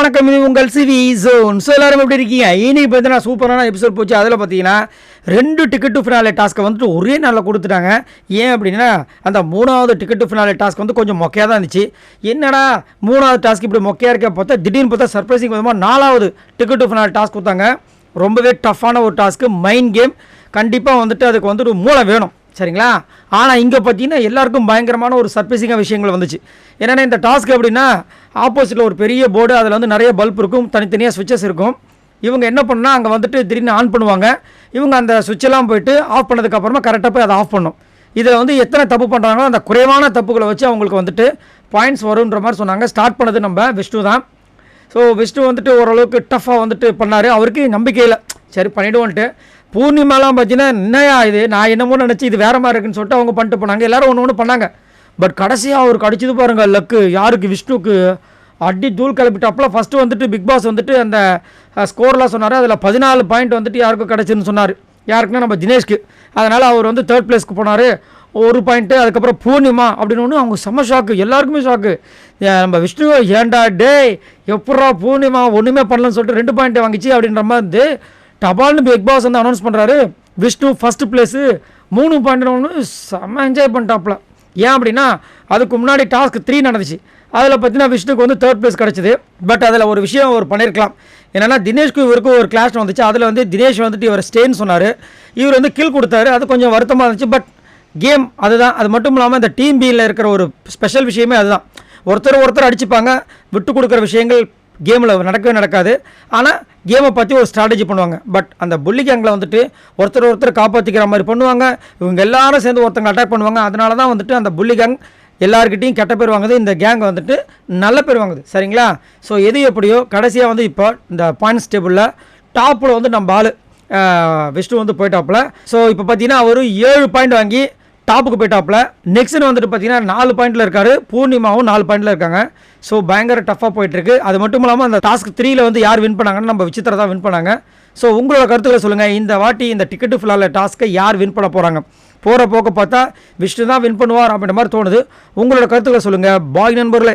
வணக்கம் இது உங்கள் சிவி ஜோன். ஸோ எல்லாரும் எப்படி இருக்கீங்க? இன்னைக்கு பார்த்தீங்கன்னா சூப்பரான எபிசோட் போச்சு? அதில் பார்த்தீங்கன்னா ரெண்டு டிக்கெட் டு ஃபினாலே டாஸ்க்கை வந்துட்டு ஒரே நாளில் கொடுத்துட்டாங்க. ஏன் அப்படின்னா அந்த மூணாவது டிக்கெட் டு ஃபினாலே டாஸ்க் வந்து கொஞ்சம் மொக்கையாக தான் இருந்துச்சு. என்னடா மூணாவது டாஸ்க் இப்படி மொக்கையாக இருக்க பார்த்தா திடீர்னு பார்த்தா சர்ப்ரைசிங் விதமாக நாலாவது டிக்கெட் டு ஃபினாலே டாஸ்க் கொடுத்தாங்க. ரொம்பவே டஃப்பான ஒரு டாஸ்க்கு மைண்ட் கேம் கண்டிப்பாக வந்துட்டு அதுக்கு வந்துட்டு மூளை வேணும். சரிங்களா? ஆனால் இங்கே பார்த்தீங்கன்னா எல்லாருக்கும் பயங்கரமான ஒரு சர்ப்ரைசிங்காக விஷயங்கள் வந்துச்சு. என்னென்னா இந்த டாஸ்க் அப்படின்னா ஆப்போசிட்டில் ஒரு பெரிய போர்டு அதில் வந்து நிறைய பல்ப் இருக்கும் தனித்தனியாக சுவிச்சஸ் இருக்கும். இவங்க என்ன பண்ணால் அங்கே வந்துட்டு திடீர்னு ஆன் பண்ணுவாங்க. இவங்க அந்த சுவிட்செல்லாம் போயிட்டு ஆஃப் பண்ணதுக்கப்புறமா கரெக்டாக போய் அதை ஆஃப் பண்ணும். இதில் வந்து எத்தனை தப்பு பண்ணுறாங்களோ அந்த குறைவான தப்புகளை வச்சு அவங்களுக்கு வந்துட்டு பாயிண்ட்ஸ் வரும்ன்ற மாதிரி சொன்னாங்க. ஸ்டார்ட் பண்ணது நம்ம விஷ்ணு தான். ஸோ விஷ்ணு வந்துட்டு ஓரளவுக்கு டஃப்பாக வந்துட்டு பண்ணார். அவருக்கு நம்பிக்கை இல்லை. சரி பண்ணிவிடுவோன்ட்டு பூர்ணிமாலாம் பார்த்தீங்கன்னா என்னையா இது? நான் என்னமோ நினச்சி இது வேற மாதிரி இருக்குன்னு சொல்லிட்டு அவங்க பண்ணிட்டு போனாங்க. எல்லாரும் ஒன்று ஒன்று பண்ணாங்க. பட் கடைசியாக அவருக்கு அடிச்சது பாருங்கள் லக்கு யாருக்கு? விஷ்ணுக்கு. அடி தூள் கிளப்பிட்டாப்புல ஃபஸ்ட்டு வந்துட்டு பிக் பாஸ் வந்துட்டு அந்த ஸ்கோர்லாம் சொன்னார். அதில் பதினாலு பாயிண்ட் வந்துட்டு யாருக்கும் கிடச்சுன்னு சொன்னார். யாருக்குன்னா நம்ம தினேஷ்க்கு. அதனால் அவர் வந்து தேர்ட் பிளேஸ்க்கு போனார். ஒரு பாயிண்ட்டு அதுக்கப்புறம் பூர்ணிமா அப்படின்னு ஒன்று அவங்க செம்ம ஷாக்கு எல்லாருக்குமே ஷாக்கு நம்ம விஷ்ணு ஏன்டா டேய் எப்பட்றா பூர்ணிமா ஒன்றுமே பண்ணலன்னு சொல்லிட்டு ரெண்டு பாயிண்ட் வாங்கிச்சு அப்படின்ற மாதிரி வந்து டபால்னு பிக் பாஸ் வந்து அனௌன்ஸ் பண்ணுறாரு விஷ்ணு ஃபஸ்ட்டு பிளேஸு மூணு பாயிண்ட் ஒன்று செம்ம என்ஜாய் பண்ணிட்டாப்ல ஏன் அப்படின்னா அதுக்கு முன்னாடி டாஸ்க் த்ரீ நடந்துச்சு. அதில் பார்த்தீங்கன்னா விஷ்ணுக்கு வந்து தேர்ட் பிளேஸ் கிடச்சிது. பட் அதில் ஒரு விஷயம் அவர் பண்ணியிருக்கலாம் என்னென்னா தினேஷ்க்கு இவருக்கும் ஒரு கிளாஷ் வந்துச்சு. அதில் வந்து தினேஷ் வந்துட்டு இவர் ஸ்டேன்னு சொன்னார். இவர் வந்து கில் கொடுத்தாரு. அது கொஞ்சம் வருத்தமாக இருந்துச்சு. பட் கேம் அதுதான். அது மட்டும் இல்லாமல் இந்த டீம் பியில் இருக்கிற ஒரு ஸ்பெஷல் விஷயமே அதுதான். ஒருத்தர் ஒருத்தர் அடிச்சுப்பாங்க. விட்டு கொடுக்குற விஷயங்கள் கேமில் நடக்கவே நடக்காது. ஆனால் கேமை பற்றி ஒரு ஸ்ட்ராட்டஜி பண்ணுவாங்க. பட் அந்த புள்ளி கேங்கில் வந்துட்டு ஒருத்தர் ஒருத்தர் காப்பாற்றிக்கிற மாதிரி பண்ணுவாங்க. இவங்க எல்லாரும் சேர்ந்து ஒருத்தங்க அட்டாக் பண்ணுவாங்க. அதனால தான் வந்துட்டு அந்த புள்ளி கேங் எல்லாருக்கிட்டையும் கெட்ட பேர் வாங்குது. இந்த கேங் வந்துட்டு நல்ல பேர் வாங்குது. சரிங்களா? ஸோ எது எப்படியோ கடைசியாக வந்து இப்போ இந்த பாயிண்ட்ஸ் டேபிளில் டாப்பில் வந்து நம்ம ஆள் விஷ்ணு வந்து போயிட்டாப்பில். ஸோ இப்போ பார்த்தீங்கன்னா அவர் ஏழு பாயிண்ட் வாங்கி டாப்புக்கு போயிட்டாப்புல. நெக்ஸ்ட் வந்துட்டு பார்த்தீங்கன்னா நாலு பாயிண்ட்ல இருக்காரு. பூர்ணிமாவும் நாலு பாயிண்ட்ல இருக்காங்க. ஸோ பயங்கர டஃப்பாக போயிட்டு இருக்கு அது மட்டும் இல்லாமல் அந்த டாஸ்க் த்ரீல வந்து யார் வின் பண்ணாங்கன்னு நம்ம விசித்திர தான் வின் பண்ணாங்க. ஸோ உங்களோட கருத்துக்களை சொல்லுங்கள் இந்த வாட்டி இந்த டிக்கெட்டு ஃபுல்லாக டாஸ்க்கை யார் வின் பண்ண போகிறாங்க போகிற போக்க பார்த்தா விஷ்ணு தான் வின் பண்ணுவார் அப்படின்ற மாதிரி தோணுது. உங்களோட கருத்துக்களை சொல்லுங்கள் பாய் நண்பர்களே.